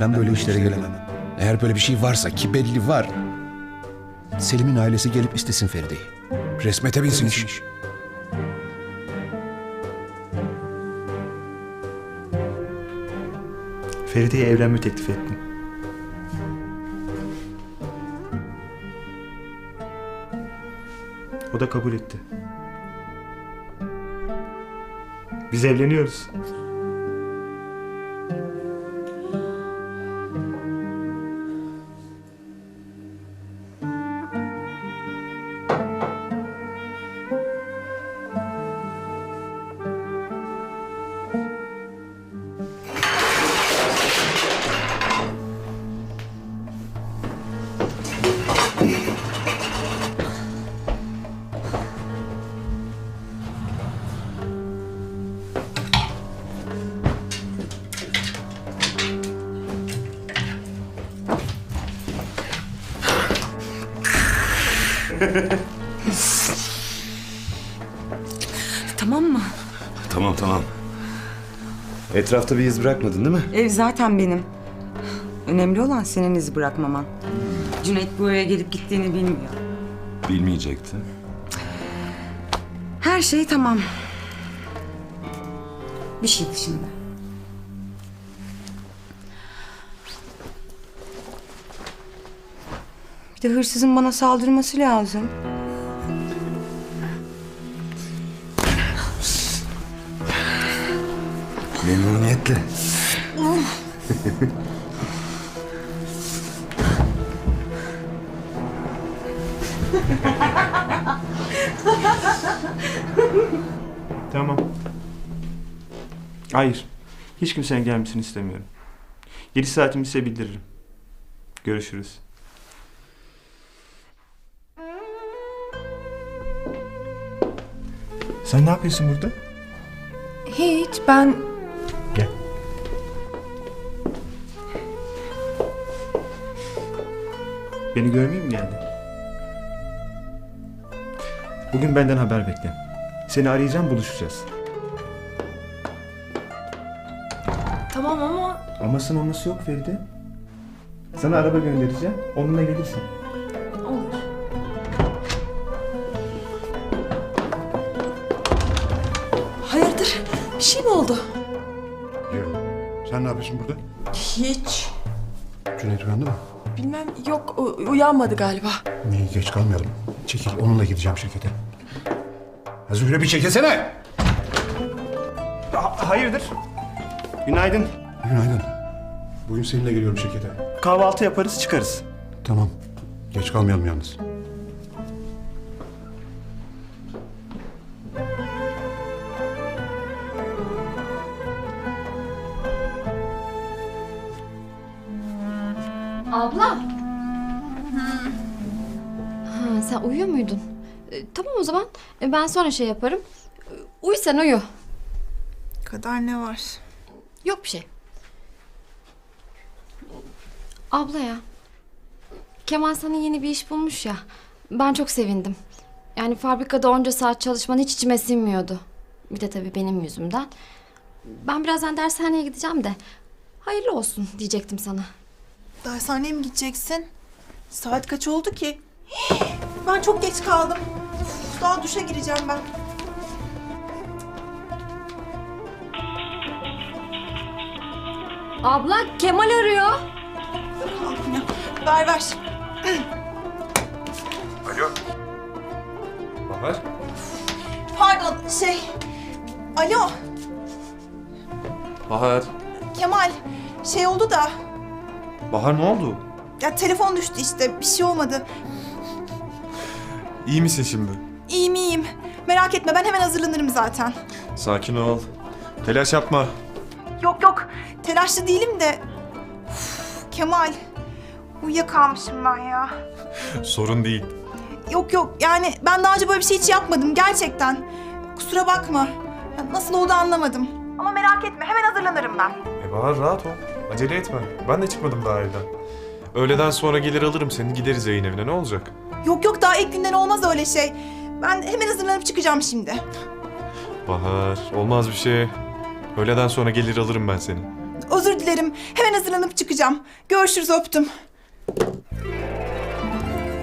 Ben böyle işlere gelemem. Eğer böyle bir şey varsa ki belli var. Selim'in ailesi gelip istesin Feride'yi. Resmete binsin iş. Feride'ye evlenme teklif ettim. O da kabul etti. Biz evleniyoruz. Tamam mı? Tamam tamam. Etrafta bir iz bırakmadın değil mi? Ev zaten benim. Önemli olan senin izi bırakmaman. Cüneyt bu eve gelip gittiğini bilmiyor. Bilmeyecekti. Her şey tamam. Bir şey dışında. Bir de hırsızın bana saldırması lazım. Memnuniyetle. Tamam. Hayır. Hiç kimsenin gelmesini istemiyorum. 7 saatimi size bildiririm. Görüşürüz. Sen ne yapıyorsun burada? Hiç ben Gel. Beni görmeye mi geldin? Bugün benden haber bekle. Seni arayacağım buluşacağız. tamam ama Aması maması yok Feride. Sana araba göndereceğim. Onunla gelirsin. Bir şey mi oldu? Yok. Sen ne yapıyorsun burada? Hiç. Cüneyt uyandı mı? Bilmem yok uyanmadı galiba. İyi geç kalmayalım. Çekil onunla gideceğim şirkete. Ya Zühre bir çekilsene. Ha- hayırdır? Günaydın. Günaydın. Bugün seninle geliyorum şirkete. Kahvaltı yaparız çıkarız. Tamam. Geç kalmayalım yalnız. Muydun? E, tamam o zaman E, ben sonra şey yaparım. E, uyu sen uyu. Kadar ne var? Yok bir şey. Abla ya. Kemal sana yeni bir iş bulmuş ya. Ben çok sevindim. Yani fabrikada onca saat çalışman hiç içime sinmiyordu. Bir de tabii benim yüzümden. Ben birazdan dershaneye gideceğim de. Hayırlı olsun diyecektim sana. Dershaneye mi gideceksin? Saat kaç oldu ki? Ben çok geç kaldım. Uf, Daha duşa gireceğim ben. Abla Kemal arıyor. Ya. Ver ver. Bahar. Pardon şey. Alo Bahar. Kemal. Şey oldu da. Bahar ne oldu? Ya telefon düştü işte. Bir şey olmadı. İyi misin şimdi? İyiyim iyiyim. Merak etme ben hemen hazırlanırım zaten. Sakin ol. Telaş yapma. Yok yok. Telaşlı değilim de. Uf, Kemal. Uyuyakalmışım ben ya. Sorun değil. Yok yok yani ben daha önce böyle bir şey hiç yapmadım gerçekten. Kusura bakma. Ya nasıl oldu anlamadım. Ama merak etme hemen hazırlanırım ben. E Bahar rahat ol. Acele etme. Ben de çıkmadım daha evden. Öğleden sonra gelir alırım seni gideriz yayın evine ne olacak? Yok yok daha ilk günden olmaz öyle şey. Ben hemen hazırlanıp çıkacağım şimdi. Bahar olmaz bir şey. Öğleden sonra gelir alırım ben seni. Özür dilerim. Hemen hazırlanıp çıkacağım. Görüşürüz öptüm.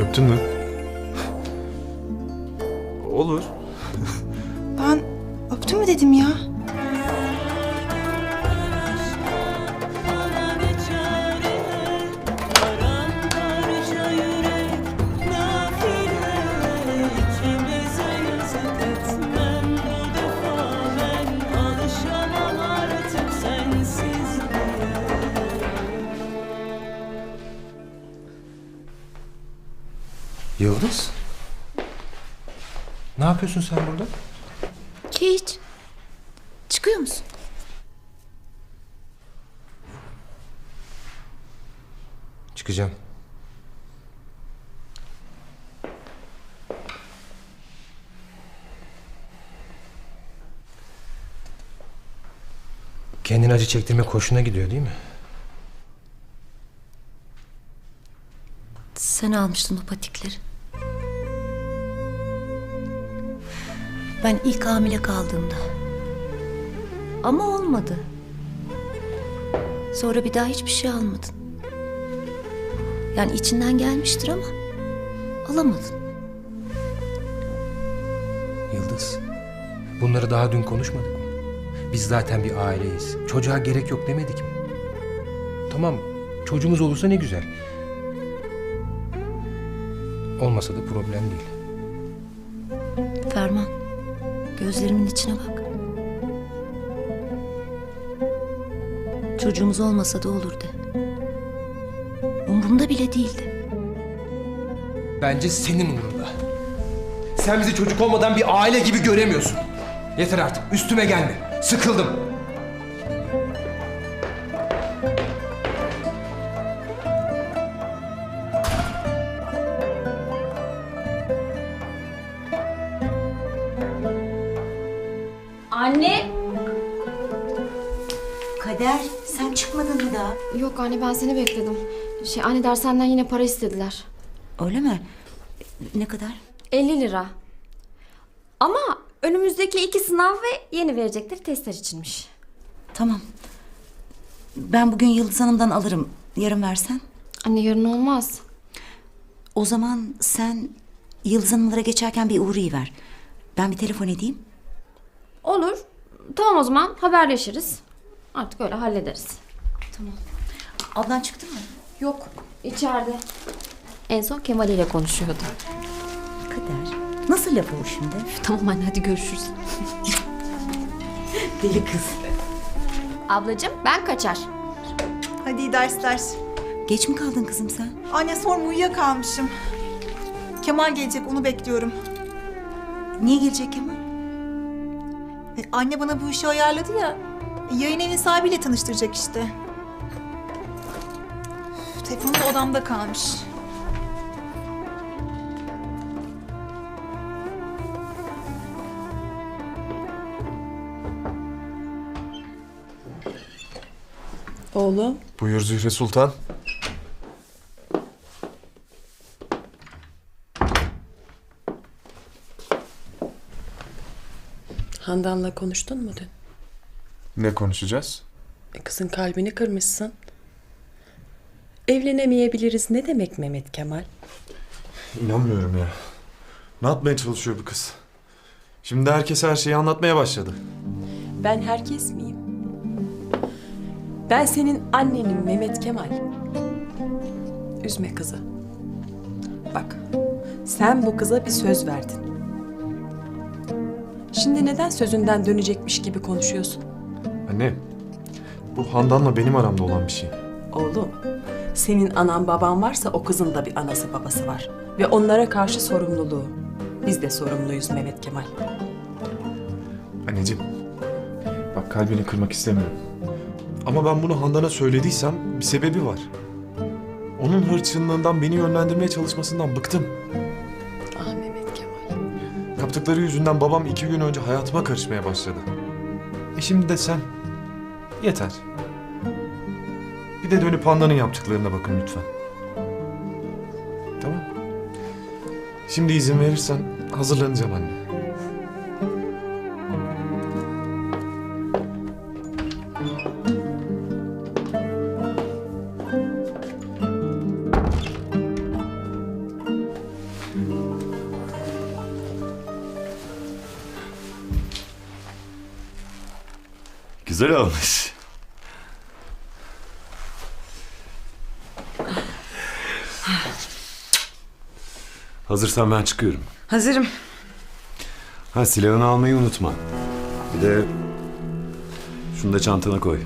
Öptün mü? Olur. Ben öptüm mü dedim ya? Yapıyorsun sen burada? Hiç. Çıkıyor musun? Çıkacağım. Kendin acı çektirme hoşuna gidiyor değil mi? Sen almıştın o patikleri. Ben ilk hamile kaldığımda. Ama olmadı. Sonra bir daha hiçbir şey almadın. Yani içinden gelmiştir ama alamadın. Yıldız. Bunları daha dün konuşmadık mı? Biz zaten bir aileyiz. Çocuğa gerek yok demedik mi? Tamam, çocuğumuz olursa ne güzel. Olmasa da problem değil. Ferman, gözlerimin içine bak. Çocuğumuz olmasa da olur de. Umurumda bile değildi. Bence senin umurunda. Sen bizi çocuk olmadan bir aile gibi göremiyorsun. Yeter artık, üstüme gelme. Sıkıldım. Anne ben seni bekledim. Şey anne dershaneden yine para istediler. Öyle mi? Ne kadar? 50 lira. Ama önümüzdeki iki sınav ve yeni verecekleri testler içinmiş. Tamam. Ben bugün Yıldız Hanım'dan alırım. Yarın versen. Anne yarın olmaz. O zaman sen Yıldız Hanımlara geçerken bir uğrayıver. Ben bir telefon edeyim. Olur. Tamam o zaman haberleşiriz. Artık öyle hallederiz. Ablan çıktı mı? Yok içeride. En son Kemal ile konuşuyordu. Kader. Nasıl laf o şimdi? Tamam anne hadi görüşürüz. Deli kız. Ablacığım ben kaçar. Hadi iyi dersler. Geç mi kaldın kızım sen? Anne sorma uyuyakalmışım. Kemal gelecek onu bekliyorum. Niye gelecek Kemal? E, anne bana bu işi ayarladı ya. Yayın evin sahibiyle tanıştıracak işte. Telefonu da odamda kalmış. Oğlum, Buyur Zühre Sultan. Handan'la konuştun mu dün? Ne konuşacağız? E, kızın kalbini kırmışsın. Evlenemeyebiliriz ne demek Mehmet Kemal? İnanmıyorum ya. Ne yapmaya çalışıyor bu kız? Şimdi herkes her şeyi anlatmaya başladı. Ben herkes miyim? Ben senin annenim Mehmet Kemal. Üzme kızı. Bak, sen bu kıza bir söz verdin. Şimdi neden sözünden dönecekmiş gibi konuşuyorsun? Anne, bu Handan'la benim aramda olan bir şey. Oğlum, senin anan baban varsa o kızın da bir anası babası var. Ve onlara karşı sorumluluğu. Biz de sorumluyuz Mehmet Kemal. Anneciğim, bak kalbini kırmak istemiyorum. Ama ben bunu Handan'a söylediysem bir sebebi var. Onun hırçınlığından beni yönlendirmeye çalışmasından bıktım. Ah Mehmet Kemal. Yaptıkları yüzünden babam iki gün önce hayatıma karışmaya başladı. E şimdi de sen. Yeter de dönüp Handan'ın yaptıklarına bakın lütfen. Tamam. Şimdi izin verirsen hazırlanacağım anne. Güzel olmuş. Hazırsan ben çıkıyorum. Hazırım. Ha silahını almayı unutma. Bir de şunu da çantana koy.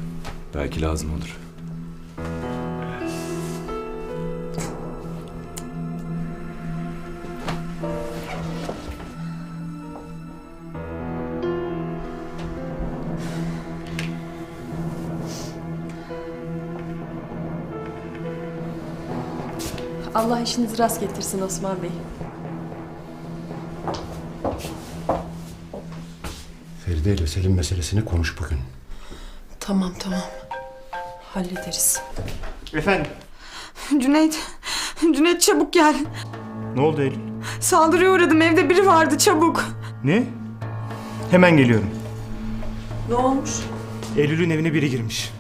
Belki lazım olur. Allah işinizi rast getirsin Osman Bey. Feride ile Selim meselesini konuş bugün. Tamam tamam. Hallederiz. Efendim? Cüneyt. Cüneyt çabuk gel. Ne oldu Eylül? Saldırıya uğradım. Evde biri vardı çabuk. Ne? Hemen geliyorum. Ne olmuş? Eylül'ün evine biri girmiş.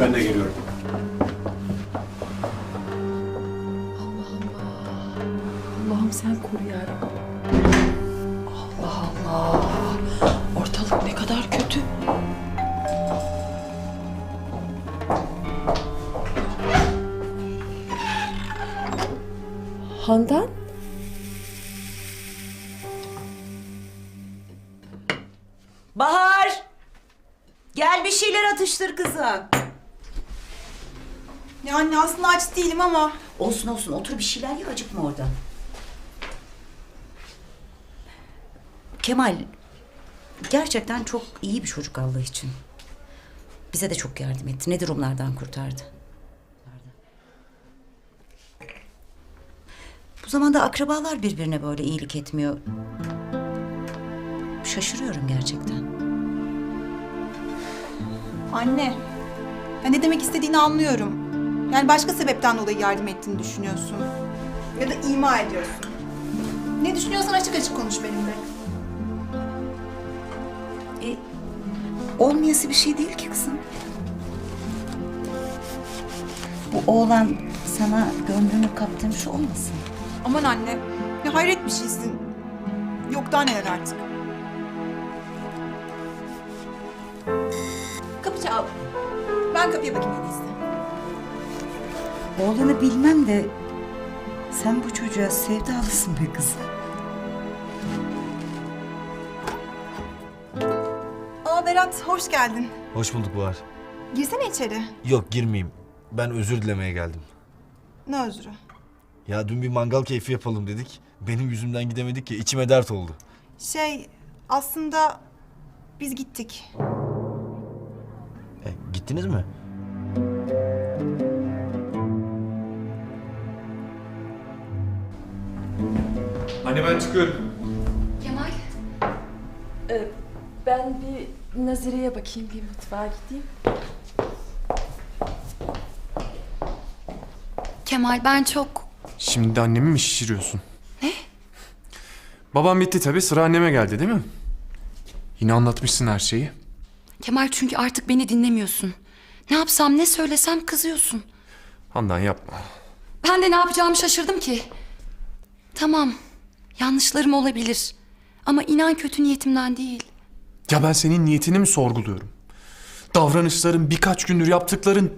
Ben de geliyorum. Sen koru yarabbim. Allah Allah. Ortalık ne kadar kötü. Handan? Bahar! Gel bir şeyler atıştır kızım. Ya anne aslında aç değilim ama Olsun olsun otur bir şeyler ye acıkma orada. Kemal gerçekten çok iyi bir çocuk Allah için. Bize de çok yardım etti. Ne durumlardan kurtardı. Bu zamanda akrabalar birbirine böyle iyilik etmiyor. Şaşırıyorum gerçekten. anne. Ya ne demek istediğini anlıyorum. Yani başka sebepten dolayı yardım ettiğini düşünüyorsun. Ya da ima ediyorsun. Ne düşünüyorsan açık açık konuş benimle. Olmayası bir şey değil ki kızım. Bu oğlan sana gönlünü kaptırmış olmasın? Aman anne. Ya hayret bir şeysin. Yok daha neler artık. Kapı çal. Ben kapıya bakayım en iyisi. Oğlanı bilmem de sen bu çocuğa sevdalısın be kızım. Berat hoş geldin. Hoş bulduk Bahar. Girsene içeri. Yok girmeyeyim. Ben özür dilemeye geldim. Ne özrü? Ya dün bir mangal keyfi yapalım dedik. Benim yüzümden gidemedik ya içime dert oldu. Şey aslında biz gittik. E, gittiniz mi? Anne ben çıkıyorum. Kemal. Ee, ben bir Nazire'ye bakayım bir mutfağa gideyim. Kemal ben çok... Şimdi de annemi mi şişiriyorsun? Ne? Babam bitti tabii sıra anneme geldi değil mi? Yine anlatmışsın her şeyi. Kemal çünkü artık beni dinlemiyorsun. Ne yapsam ne söylesem kızıyorsun. Handan yapma. Ben de ne yapacağımı şaşırdım ki. Tamam, yanlışlarım olabilir. Ama inan kötü niyetimden değil. Ya ben senin niyetini mi sorguluyorum? Davranışların birkaç gündür yaptıkların...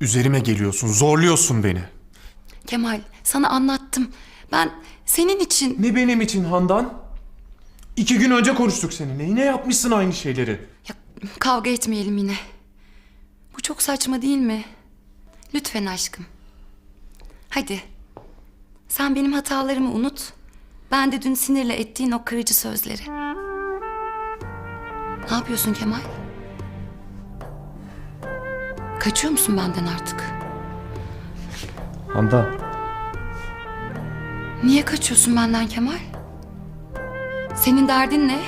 Üzerime geliyorsun, zorluyorsun beni. Kemal, sana anlattım. Ben senin için... Ne benim için Handan? İki gün önce konuştuk seninle. Yine yapmışsın aynı şeyleri. Ya, kavga etmeyelim yine. Bu çok saçma değil mi? Lütfen aşkım. Hadi. Sen benim hatalarımı unut. Ben de dün sinirle ettiğin o kırıcı sözleri. Ne yapıyorsun Kemal? Kaçıyor musun benden artık? Handan. Niye kaçıyorsun benden Kemal? Senin derdin ne?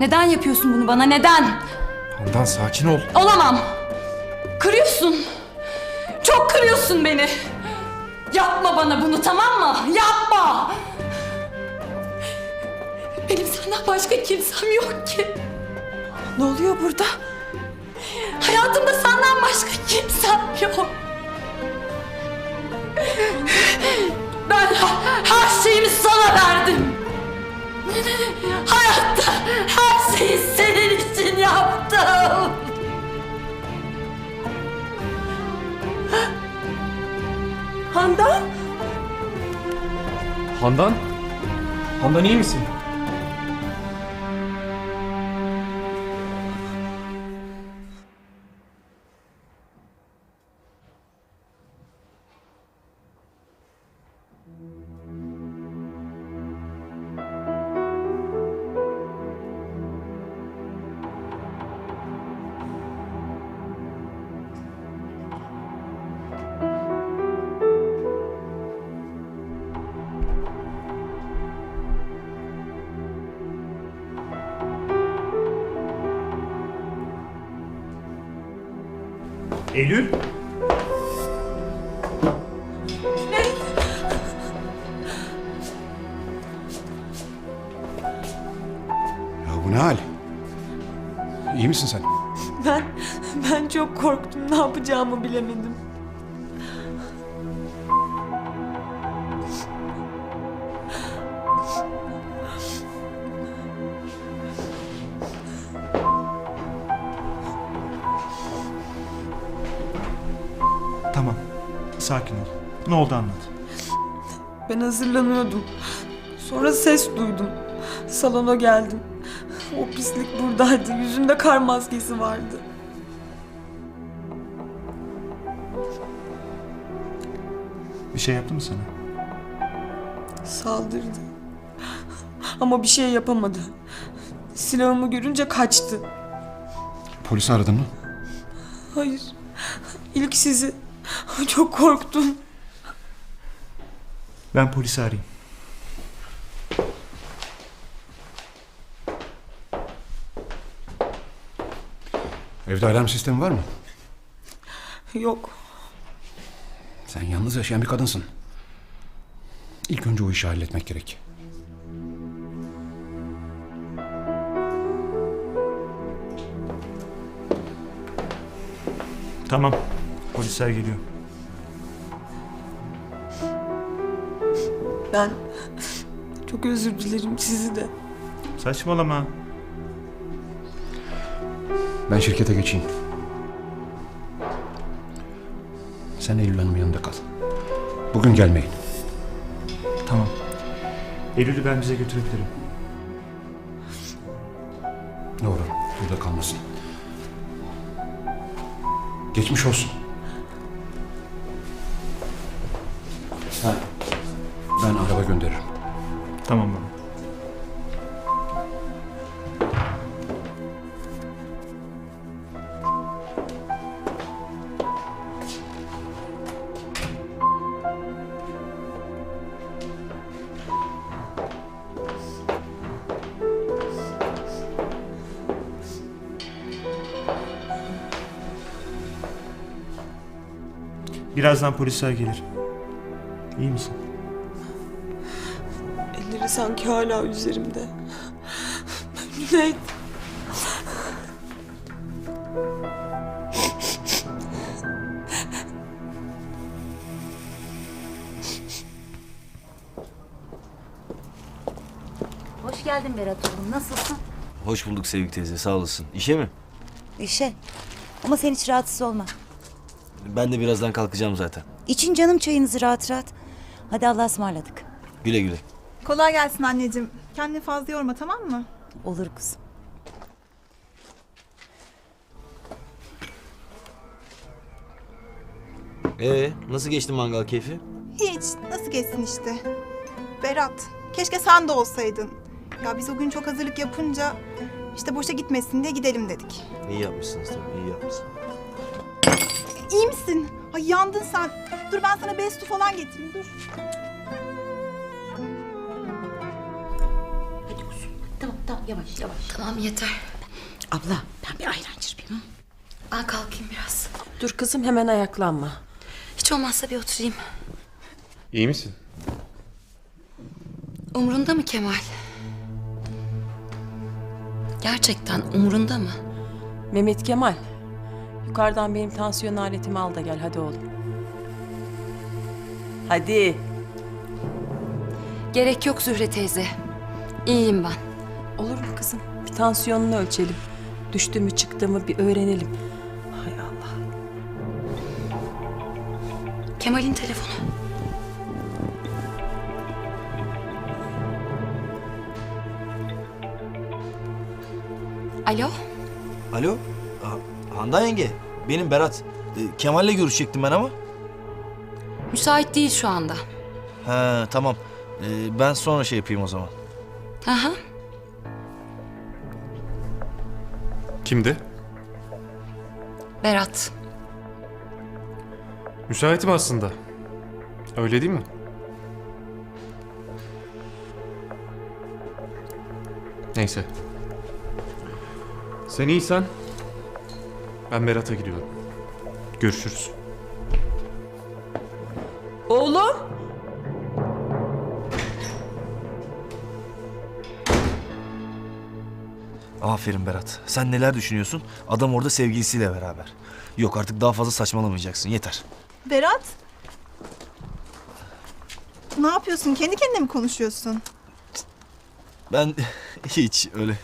Neden yapıyorsun bunu bana? Neden? Handan sakin ol. Olamam. Kırıyorsun. Çok kırıyorsun beni. Yapma bana bunu tamam mı? Yapma. Senden başka kimsem yok ki. Ne oluyor burada? Hayatımda senden başka kimsem yok. Ben her şeyimi sana verdim. Hayatta Her şeyi senin için yaptım. Handan? Handan? Handan iyi misin? Eylül? Ya bu ne hal? İyi misin sen? Ben, ben çok korktum. Ne yapacağımı bilemedim. Hazırlanıyordum. Sonra ses duydum. Salona geldim. O pislik buradaydı. Yüzünde kar maskesi vardı. Bir şey yaptı mı sana? Saldırdı. Ama bir şey yapamadı. Silahımı görünce kaçtı. Polisi aradın mı? Hayır. İlk sizi. Çok korktum. Ben polisi arayayım. Evde alarm sistemi var mı? Yok. Sen yalnız yaşayan bir kadınsın. İlk önce o işi halletmek gerek. Tamam. Polisler geliyor. Ben çok özür dilerim sizi de. Saçmalama. Ben şirkete geçeyim. Sen Eylül Hanım'ın yanında kal. Bugün gelmeyin. Tamam. Eylül'ü ben bize götürebilirim. Doğru. Burada kalmasın. Geçmiş olsun. Gönderirim. Tamam baba. Birazdan polisler gelir. İyi misin? Sanki hala üzerimde. Cüneyt. Hoş geldin Berat oğlum. Nasılsın? Hoş bulduk Sevgi teyze sağ olasın. İşe mi? İşe. Ama sen hiç rahatsız olma. Ben de birazdan kalkacağım zaten. İçin canım çayınızı rahat rahat. Hadi Allah'a ısmarladık. Güle güle. Kolay gelsin anneciğim. Kendini fazla yorma tamam mı? Olur kızım. Ee, nasıl geçti mangal keyfi? Hiç. Nasıl geçsin işte. Berat, keşke sen de olsaydın. Ya biz o gün çok hazırlık yapınca işte boşa gitmesin diye gidelim dedik. İyi yapmışsınız tabii iyi yapmışsınız. İyi misin? Ay yandın sen. Dur ben sana bestu falan getireyim dur. Tamam tamam yavaş yavaş. Tamam yeter. Abla ben bir ayran çırpayım. Ben kalkayım biraz. Dur kızım hemen ayaklanma. Hiç olmazsa bir oturayım. İyi misin? Umrunda mı Kemal? Gerçekten umrunda mı? Mehmet Kemal. Yukarıdan benim tansiyon aletimi al da gel hadi oğlum. Hadi. Gerek yok Zühre teyze. İyiyim ben. Olur mu kızım? Bir tansiyonunu ölçelim. Düştü mü çıktı mı bir öğrenelim. Hay Allah. Kemal'in telefonu. Alo? Alo? Ha- Handan yenge. Benim Berat. Ee, Kemal'le görüşecektim ben ama. Müsait değil şu anda. He tamam. Ee, ben sonra şey yapayım o zaman. Aha. Kimdi? Berat. Müsaitim aslında. Öyle değil mi? Neyse. Sen iyisen ben Berat'a gidiyorum. Görüşürüz. Aferin Berat. Sen neler düşünüyorsun? Adam orada sevgilisiyle beraber. Yok artık daha fazla saçmalamayacaksın. Yeter. Berat. Ne yapıyorsun? Kendi kendine mi konuşuyorsun? Ben hiç öyle